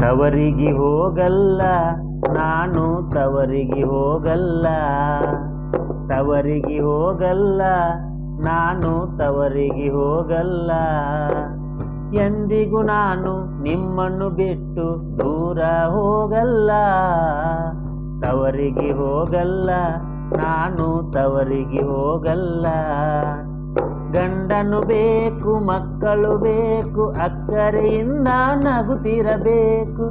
ತವರಿಗೆ ಹೋಗಲ್ಲ, ನಾನು ತವರಿಗೆ ಹೋಗಲ್ಲ. ತವರಿಗೆ ಹೋಗಲ್ಲ, ನಾನು ತವರಿಗೆ ಹೋಗಲ್ಲ. ಎಂದಿಗೂ ನಾನು ನಿಮ್ಮನ್ನು ಬಿಟ್ಟು ದೂರ ಹೋಗಲ್ಲ. ತವರಿಗೆ ಹೋಗಲ್ಲ, ನಾನು ತವರಿಗೆ ಹೋಗಲ್ಲ. ಗಂಡನು ಬೇಕು, ಮಕ್ಕಳು ಬೇಕು, ಅಕ್ಕರೆಯಿಂದ ನಗುತ್ತಿರಬೇಕು.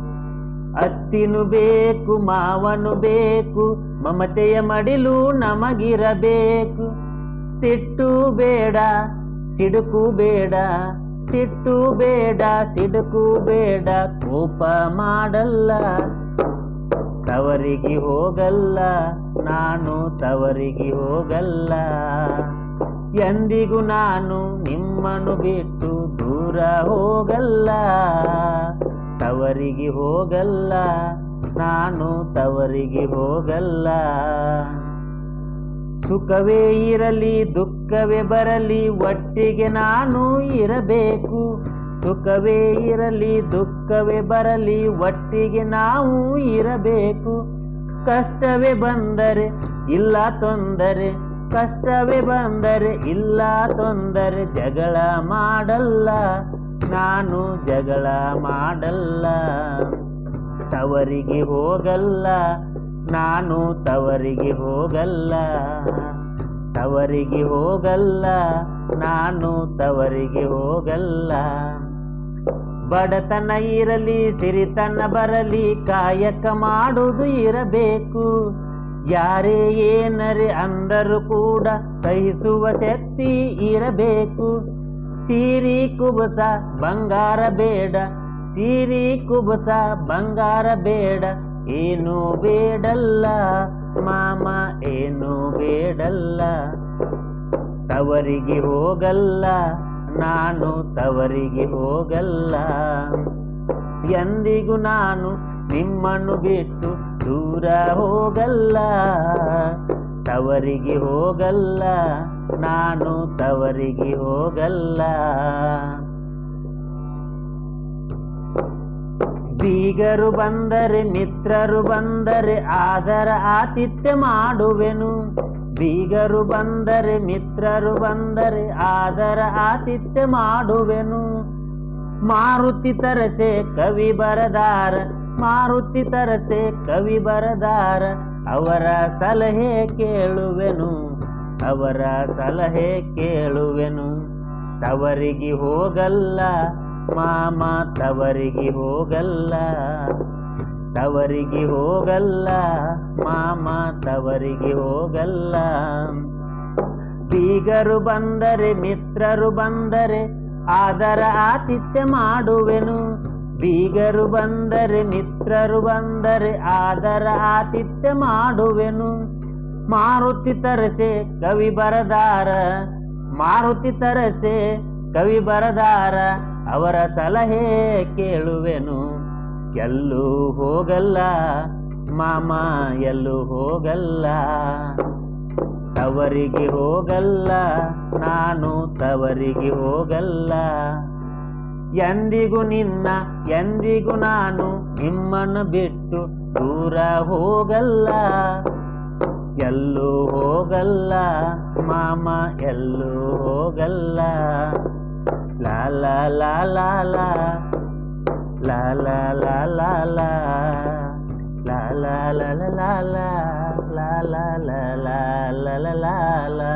ಅತ್ತಿನು ಬೇಕು, ಮಾವನು ಬೇಕು, ಮಮತೆಯ ಮಡಿಲು ನಮಗಿರಬೇಕು. ಸಿಟ್ಟು ಬೇಡ, ಸಿಡುಕು ಬೇಡ, ಸಿಟ್ಟು ಬೇಡ, ಸಿಡುಕು ಬೇಡ, ಕೋಪ ಮಾಡಲ್ಲ. ತವರಿಗೆ ಹೋಗಲ್ಲ, ನಾನು ತವರಿಗೆ ಹೋಗಲ್ಲ. ಎಂದಿಗೂ ನಾನು ನಿಮ್ಮನ್ನು ಬಿಟ್ಟು ದೂರ ಹೋಗಲ್ಲ. ತವರಿಗೆ ಹೋಗಲ್ಲ, ನಾನು ತವರಿಗೆ ಹೋಗಲ್ಲ. ಸುಖವೇ ಇರಲಿ, ದುಃಖವೇ ಬರಲಿ, ಒಟ್ಟಿಗೆ ನಾನು ಇರಬೇಕು. ಸುಖವೇ ಇರಲಿ, ದುಃಖವೇ ಬರಲಿ, ಒಟ್ಟಿಗೆ ನಾವು ಇರಬೇಕು. ಕಷ್ಟವೇ ಬಂದರೆ, ಇಲ್ಲ ತೊಂದರೆ ಕಷ್ಟವೇ ಬಂದರೆ ಇಲ್ಲ, ತೊಂದರೆ ಜಗಳ ಮಾಡಲ್ಲ. ನಾನು ಜಗಳ ಮಾಡಲ್ಲ, ತವರಿಗೆ ಹೋಗಲ್ಲ. ನಾನು ತವರಿಗೆ ಹೋಗಲ್ಲ ತವರಿಗೆ ಹೋಗಲ್ಲ. ನಾನು ತವರಿಗೆ ಹೋಗಲ್ಲ. ಬಡತನ ಇರಲಿ, ಸಿರಿತನ ಬರಲಿ, ಕಾಯಕ ಮಾಡುವುದು ಇರಬೇಕು. ಯಾರೇ ಏನರೆ ಅಂದರೂ ಕೂಡ ಸಹಿಸುವ ಶಕ್ತಿ ಇರಬೇಕು. ಸೀರಿ ಕುಬಸ ಬಂಗಾರ ಬೇಡ, ಸೀರಿ ಕುಬಸ ಬಂಗಾರ ಬೇಡ, ಏನು ಬೇಡಲ್ಲ ಮಾಮ, ಏನು ಬೇಡಲ್ಲ. ತವರಿಗೆ ಹೋಗಲ್ಲ, ನಾನು ತವರಿಗೆ ಹೋಗಲ್ಲ. ಎಂದಿಗೂ ನಾನು ನಿಮ್ಮನ್ನು ಬಿಟ್ಟು ದೂರ ಹೋಗಲ್ಲ. ತವರಿಗೆ ಹೋಗಲ್ಲ, ನಾನು ತವರಿಗೆ ಹೋಗಲ್ಲ. ಬೀಗರು ಬಂದರೆ, ಮಿತ್ರರು ಬಂದರೆ ಆದರ ಆತಿಥ್ಯ ಮಾಡುವೆನು. ಬೀಗರು ಬಂದರೆ, ಮಿತ್ರರು ಬಂದರೆ ಆದರ ಆತಿಥ್ಯ ಮಾಡುವೆನು. ಮಾರುತಿ ತರಸೆ ಕವಿ ಬರದಾರ, ಮಾರುತಿ ತರಸೆ ಕವಿ ಬರದಾರ, ಅವರ ಸಲಹೆ ಕೇಳುವೆನು, ಅವರ ಸಲಹೆ ಕೇಳುವೆನು. ತವರಿಗೆ ಹೋಗಲ್ಲ, ಮಾಮ ತವರಿಗೆ ಹೋಗಲ್ಲ ತವರಿಗೆ ಹೋಗಲ್ಲ, ಮಾಮ ತವರಿಗೆ ಹೋಗಲ್ಲ. ಬೀಗರು ಬಂದರೆ, ಮಿತ್ರರು ಬಂದರೆ ಆದರ ಆತಿಥ್ಯ ಮಾಡುವೆನು. ಬೀಗರು ಬಂದರೆ, ಮಿತ್ರರು ಬಂದರೆ ಆದರ ಆತಿಥ್ಯ ಮಾಡುವೆನು. ಮಾರುತಿ ತರಸೆ ಕವಿ ಬರದಾರ, ಮಾರುತಿ ತರಸೆ ಕವಿ ಬರದಾರ, ಅವರ ಸಲಹೆ ಕೇಳುವೆನು. ಎಲ್ಲೂ ಹೋಗಲ್ಲ, ಮಾಮ, ಎಲ್ಲೂ ಹೋಗಲ್ಲ. ತವರಿಗೆ ಹೋಗಲ್ಲ ನಾನು ತವರಿಗೆ ಹೋಗಲ್ಲ ಎಂದಿಗೂ ನಿನ್ನ ಎಂದಿಗೂ ನಾನು ನಿಮ್ಮನ್ನು ಬಿಟ್ಟು ದೂರ ಹೋಗಲ್ಲ ಎಲ್ಲೂ ಹೋಗಲ್ಲ ಮಾಮ ಎಲ್ಲೂ ಹೋಗಲ್ಲ ಲಾಲ ಲಾಲ ಲಾಲ ಲಾಲ ಲಾಲ ಲಾಲ ಲಾಲ ಲಾ